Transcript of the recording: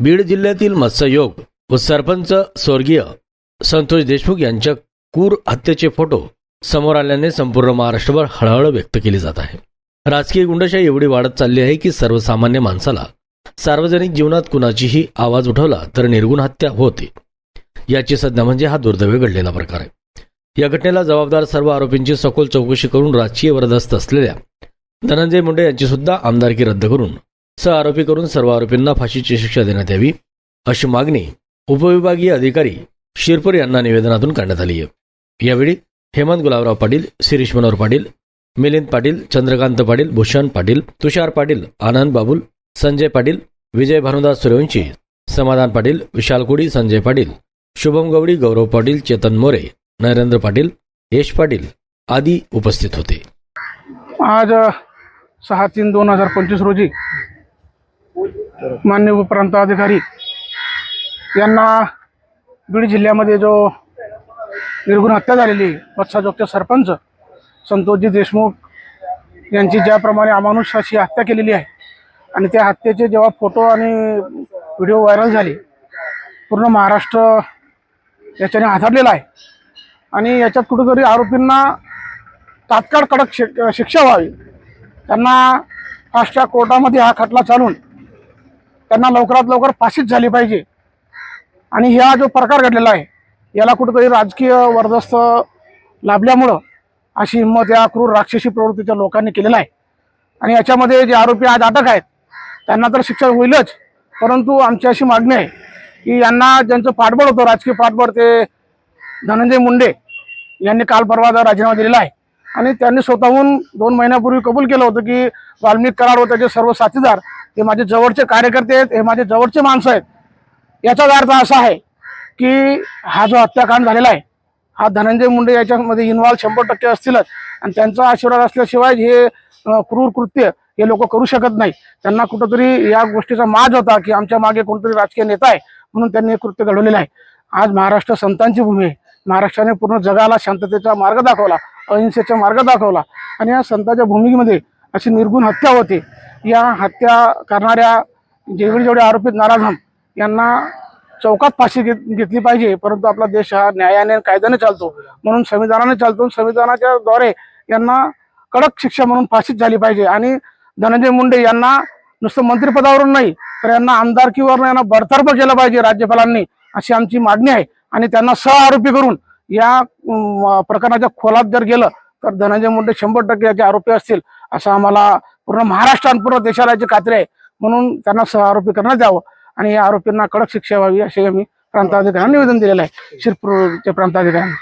बीड जिल्ह्यातील मत्स्ययोग व सरपंच स्वर्गीय संतोष देशमुख यांच्या क्रूर हत्येचे फोटो समोर आल्याने संपूर्ण महाराष्ट्रभर हळहळ व्यक्त केली जात आहे. राजकीय गुंडशाही एवढी वाढत चालली आहे की सर्वसामान्य माणसाला सार्वजनिक जीवनात कुणाचीही आवाज उठवला तर निर्गुण हत्या होते. याची सध्या म्हणजे हा दुर्दैव घडलेला प्रकार आहे. या घटनेला जबाबदार सर्व आरोपींची सखोल चौकशी करून राजकीय वरदस्त असलेल्या धनंजय मुंडे यांची सुद्धा आमदारकी रद्द करून सह आरोपी करून सर्व आरोपींना फाशीची शिक्षा देण्यात यावी अशी मागणी उपविभागीय अधिकारी शिरपूर यांना निवेदनातून करण्यात आली आहे. यावेळी हेमंत गुलाबराव पाटील शिरीष मनोहर पाटील मिलिंद पाटील चंद्रकांत पाटील भूषण पाटील तुषार पाटील आनंद बाबुल संजय पाटील विजय भानुदास सूर्यवंशी समाधान पाटील विशाल कोडी संजय पाटील शुभम गवडी गौरव पाटील चेतन मोरे नरेंद्र पाटील यश पाटील आदी उपस्थित होते. आज सहा तीन दोन हजार पंचवीस रोजी मान्य उपप्रांताधिकारी यांना बीड जिल्ह्यामध्ये जो निर्गुण हत्या झालेली वत्साजोगचे सरपंच संतोषजी देशमुख यांची ज्याप्रमाणे अमानुष अशी हत्या केलेली आहे आणि त्या हत्येचे जेव्हा फोटो आणि व्हिडिओ व्हायरल झाले पूर्ण महाराष्ट्र याच्याने आधारलेला आहे. आणि याच्यात कुठेतरी आरोपींना तात्काळ कडक शिक शिक्षा व्हावी. त्यांना फास्टच्या कोर्टामध्ये हा खटला चालून त्यांना लवकरात लवकर फाशीच झाली पाहिजे. आणि हा जो प्रकार घडलेला आहे याला कुठेतरी राजकीय वर्दस्त लाभल्यामुळं अशी हिंमत या क्रूर राक्षसी प्रवृत्तीच्या लोकांनी केलेला आहे. आणि याच्यामध्ये जे आरोपी आज अटक आहेत त्यांना तर शिक्षा होईलच परंतु आमची अशी मागणी आहे की यांना ज्यांचं पाठबळ होतं राजकीय पाठबळ ते धनंजय मुंडे यांनी काल परवाचा राजीनामा दिलेला आहे. आणि त्यांनी स्वतःहून दोन महिन्यापूर्वी कबूल केलं होतं की वाल्मिक कराड व त्याचे सर्व साथीदार हे माझे जवळचे कार्यकर्ते आहेत हे माझे जवळचे माणसं आहेत. याचाच अर्थ असा आहे की हा जो हत्याकांड झालेला आहे हा धनंजय मुंडे याच्यामध्ये इन्व्हॉल्व शंभर टक्के असतीलच. आणि त्यांचा आशीर्वाद असल्याशिवाय हे क्रूर कृत्य हे लोक करू शकत नाही त्यांना कुठंतरी या गोष्टीचा माज होता की आमच्या मागे कोणतरी राजकीय नेता आहे म्हणून त्यांनी हे कृत्य घडवलेलं आहे. आज महाराष्ट्र संतांची भूमी आहे. महाराष्ट्राने पूर्ण जगाला शांततेचा मार्ग दाखवला अहिंसेचा मार्ग दाखवला. आणि या संतांच्या भूमिकेमध्ये अशी निर्गुण हत्या होते. या हत्या करणाऱ्या जेवढे जेवढे आरोपित नाराजम यांना चौकात फाशी घेत घेतली पाहिजे. परंतु आपला देश हा न्यायाने आणि कायद्याने चालतो. म्हणून संविधानाने चालतो संविधानाच्या द्वारे यांना कडक शिक्षा म्हणून फाशीच झाली पाहिजे. आणि धनंजय मुंडे यांना नुसतं मंत्रिपदावरून नाही तर यांना आमदारकीवर यांना बडतर्फ केलं पाहिजे राज्यपालांनी अशी आमची मागणी आहे. आणि त्यांना सह आरोपी करून या प्रकरणाच्या खोलात जर गेलं तर धनंजय मुंडे शंभर टक्के याचे आरोपी असतील. असं आम्हाला पूर्ण महाराष्ट्रात पूर्ण देशाला जी खात्री आहे. म्हणून त्यांना सह आरोपी करण्यात यावं. आणि या आरोपींना कडक शिक्षा व्हावी असे आम्ही प्रांताधिकाऱ्यांना निवेदन दिलेलं आहे. शिरपूरच्या प्रांताधिकाऱ्यांना.